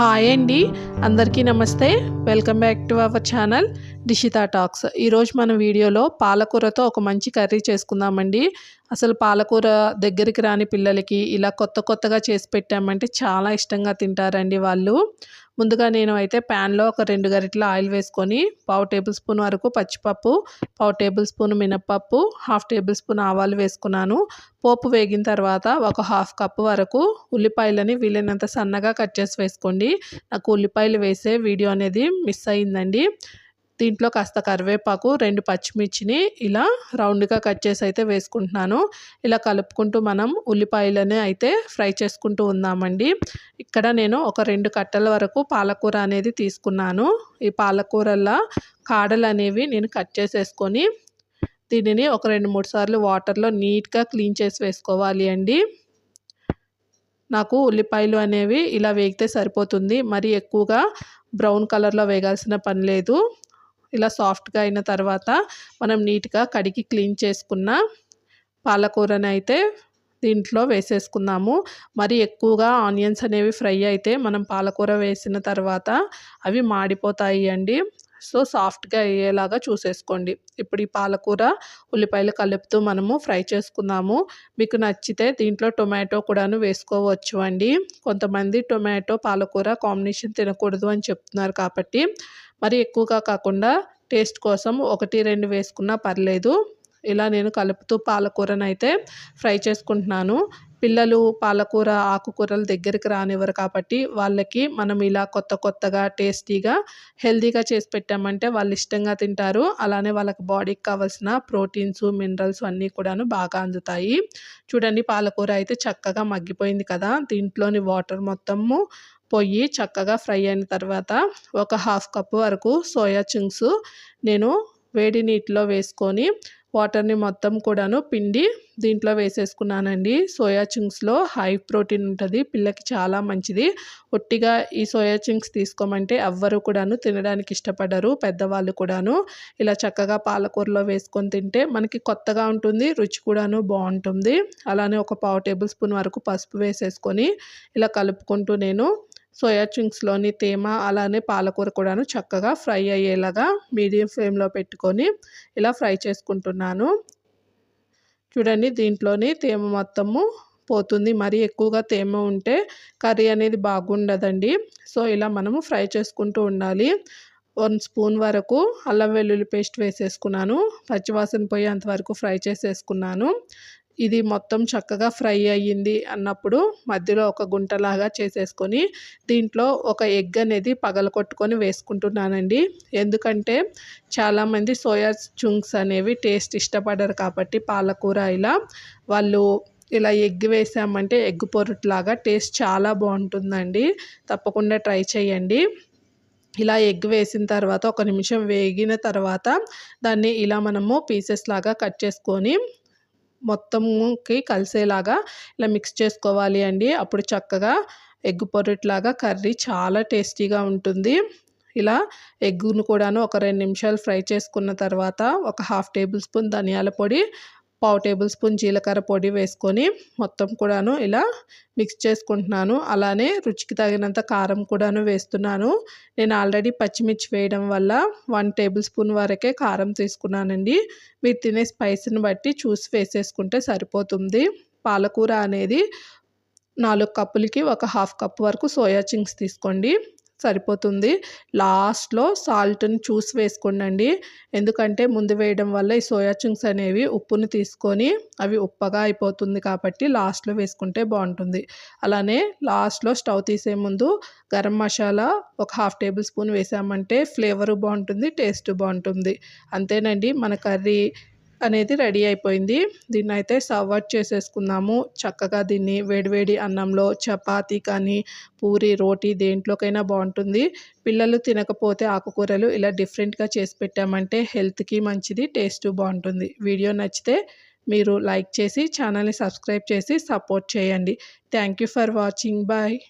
Hi అండి. అందరికీ నమస్తే. Welcome back to our channel. Dishita talks. ఈరోజు మన వీడియోలో పాలకూరతో ఒక మంచి కర్రీ చేసుకుందామండి. అసలు పాలకూర దగ్గరికి రాని పిల్లలకి ఇలా కొత్త కొత్తగా చేసి పెట్టామంటే చాలా ఇష్టంగా తింటారండి వాళ్ళు. ముందుగా నేను అయితే ప్యాన్లో ఒక రెండు గరిటల ఆయిల్ వేసుకొని పావు టేబుల్ స్పూన్ వరకు పచ్చిపప్పు పావు టేబుల్ స్పూన్ మినప్పప్పు హాఫ్ టేబుల్ స్పూన్ ఆవాలు వేసుకున్నాను. పోపు వేగిన తర్వాత ఒక హాఫ్ కప్ వరకు ఉల్లిపాయలని వీలైనంత సన్నగా కట్ చేసి వేసుకోండి. నాకు ఉల్లిపాయలు వేసే వీడియో అనేది మిస్ అయిందండి. దీంట్లో కాస్త కరివేపాకు రెండు పచ్చిమిర్చిని ఇలా రౌండ్గా కట్ చేసి అయితే వేసుకుంటున్నాను. ఇలా కలుపుకుంటూ మనం ఉల్లిపాయలనే అయితే ఫ్రై చేసుకుంటూ ఉందామండి. ఇక్కడ నేను ఒక రెండు కట్టల వరకు పాలకూర అనేది తీసుకున్నాను. ఈ పాలకూరల్లో కాడలు అనేవి నేను కట్ చేసేసుకొని దీనిని ఒక రెండు మూడు సార్లు వాటర్లో నీట్గా క్లీన్ చేసి వేసుకోవాలి అండి. నాకు ఉల్లిపాయలు అనేవి ఇలా వేగితే సరిపోతుంది. మరి ఎక్కువగా బ్రౌన్ కలర్లో వేగాల్సిన పని లేదు. ఇలా సాఫ్ట్గా అయిన తర్వాత మనం నీట్గా కడిగి క్లీన్ చేసుకున్న పాలకూరని అయితే దీంట్లో వేసేసుకుందాము. మరి ఎక్కువగా ఆనియన్స్ అనేవి ఫ్రై అయితే మనం పాలకూర వేసిన తర్వాత అవి మాడిపోతాయి అండి. సో సాఫ్ట్గా అయ్యేలాగా చూసేసుకోండి. ఇప్పుడు ఈ పాలకూర ఉల్లిపాయలు కలుపుతూ మనము ఫ్రై చేసుకుందాము. మీకు నచ్చితే దీంట్లో టొమాటో కూడాను వేసుకోవచ్చు అండి. కొంతమంది టొమాటో పాలకూర కాంబినేషన్ తినకూడదు అని చెప్తున్నారు కాబట్టి మరి ఎక్కువగా కాకుండా టేస్ట్ కోసం ఒకటి రెండు వేసుకున్నా పర్లేదు. ఇలా నేను కలుపుతూ పాలకూరను అయితే ఫ్రై చేసుకుంటున్నాను. పిల్లలు పాలకూర ఆకుకూరలు దగ్గరికి రానివ్వరు కాబట్టి వాళ్ళకి మనం ఇలా కొత్త కొత్తగా టేస్టీగా హెల్తీగా చేసి పెట్టామంటే వాళ్ళు ఇష్టంగా తింటారు. అలానే వాళ్ళకి బాడీకి కావాల్సిన ప్రోటీన్స్ మినరల్స్ అన్నీ కూడాను బాగా అందుతాయి. చూడండి పాలకూర అయితే చక్కగా మగ్గిపోయింది కదా. దీంట్లోని వాటర్ మొత్తము పొయ్యి చక్కగా ఫ్రై అయిన తర్వాత ఒక హాఫ్ కప్ వరకు సోయా చింగ్స్ నేను వేడి నీటిలో వేసుకొని వాటర్ని మొత్తం కూడాను పిండి దీంట్లో వేసేసుకున్నానండి. సోయా చింగ్స్లో హై ప్రోటీన్ ఉంటుంది పిల్లకి చాలా మంచిది. ఒట్టిగా ఈ సోయా చింగ్స్ తీసుకోమంటే ఎవ్వరు కూడాను తినడానికి ఇష్టపడరు పెద్దవాళ్ళు కూడాను. ఇలా చక్కగా పాలకూరలో వేసుకొని తింటే మనకి కొత్తగా ఉంటుంది రుచి కూడాను బాగుంటుంది. అలానే ఒక పావు టేబుల్ స్పూన్ వరకు పసుపు వేసేసుకొని ఇలా కలుపుకుంటూ నేను సోయా చింగ్స్లోని తేమ అలానే పాలకూర కూడాను చక్కగా ఫ్రై అయ్యేలాగా మీడియం ఫ్లేమ్లో పెట్టుకొని ఇలా ఫ్రై చేసుకుంటున్నాను. చూడండి దీంట్లోని తేమ మొత్తము పోతుంది. మరీ ఎక్కువగా తేమ ఉంటే కర్రీ అనేది బాగుండదండి. సో ఇలా మనము ఫ్రై చేసుకుంటూ ఉండాలి. వన్ స్పూన్ వరకు అల్లం వెల్లుల్లి పేస్ట్ వేసేసుకున్నాను. పచ్చివాసన పోయేంత వరకు ఫ్రై చేసేసుకున్నాను. ఇది మొత్తం చక్కగా ఫ్రై అయ్యింది అన్నప్పుడు మధ్యలో ఒక గుంటలాగా చేసేసుకొని దీంట్లో ఒక ఎగ్ అనేది పగలకొట్టుకొని వేసుకుంటున్నానండి. ఎందుకంటే చాలామంది సోయా చుంగ్స్ అనేవి టేస్ట్ ఇష్టపడరు కాబట్టి పాలకూర ఇలా. వాళ్ళు ఇలా ఎగ్ వేసామంటే ఎగ్ పొరుట్లాగా టేస్ట్ చాలా బాగుంటుందండి. తప్పకుండా ట్రై చేయండి. ఇలా ఎగ్ వేసిన తర్వాత ఒక నిమిషం వేగిన తర్వాత దాన్ని ఇలా మనము పీసెస్ లాగా కట్ చేసుకొని మొత్తంకి కలిసేలాగా ఇలా మిక్స్ చేసుకోవాలి అండి. అప్పుడు చక్కగా ఎగ్ పొరట్లాగా కర్రీ చాలా టేస్టీగా ఉంటుంది. ఇలా ఎగ్గును కూడాను ఒక రెండు నిమిషాలు ఫ్రై చేసుకున్న తర్వాత ఒక హాఫ్ టేబుల్ స్పూన్ ధనియాల పొడి పావు టేబుల్ స్పూన్ జీలకర్ర పొడి వేసుకొని మొత్తం కూడాను ఇలా మిక్స్ చేసుకుంటున్నాను. అలానే రుచికి తగినంత కారం కూడాను వేస్తున్నాను. నేను ఆల్రెడీ పచ్చిమిర్చి వేయడం వల్ల వన్ టేబుల్ స్పూన్ వరకే కారం తీసుకున్నానండి. మీరు తినే స్పైస్ని బట్టి చూసి వేసేసుకుంటే సరిపోతుంది. పాలకూర అనేది నాలుగు కప్పులకి ఒక హాఫ్ కప్ వరకు సోయా చింగ్స్ తీసుకోండి. సరిపోతుంది. లాస్ట్లో సాల్ట్ని చూసి వేసుకోండి ఎందుకంటే ముందు వేయడం వల్ల ఈ సోయా చింగ్స్ అనేవి ఉప్పుని తీసుకొని అవి ఉప్పగా అయిపోతుంది కాబట్టి లాస్ట్లో వేసుకుంటే బాగుంటుంది. అలానే లాస్ట్లో స్టవ్ తీసే ముందు గరం మసాలా ఒక హాఫ్ టేబుల్ స్పూన్ వేసామంటే ఫ్లేవరు బాగుంటుంది టేస్ట్ బాగుంటుంది. అంతేనండి మన కర్రీ అనేది రెడీ అయిపోయింది. దీన్ని అయితే సర్వ్ చేసేసుకుందాము. చక్కగా దీన్ని వేడివేడి అన్నంలో చపాతి కానీ పూరి రోటీ దేంట్లోకైనా బాగుంటుంది. పిల్లలు తినకపోతే ఆకుకూరలు ఇలా డిఫరెంట్గా చేసి పెట్టామంటే హెల్త్కి మంచిది టేస్ట్ బాగుంటుంది. వీడియో నచ్చితే మీరు లైక్ చేసి ఛానల్ని సబ్స్క్రైబ్ చేసి సపోర్ట్ చేయండి. Thank you for watching. Bye.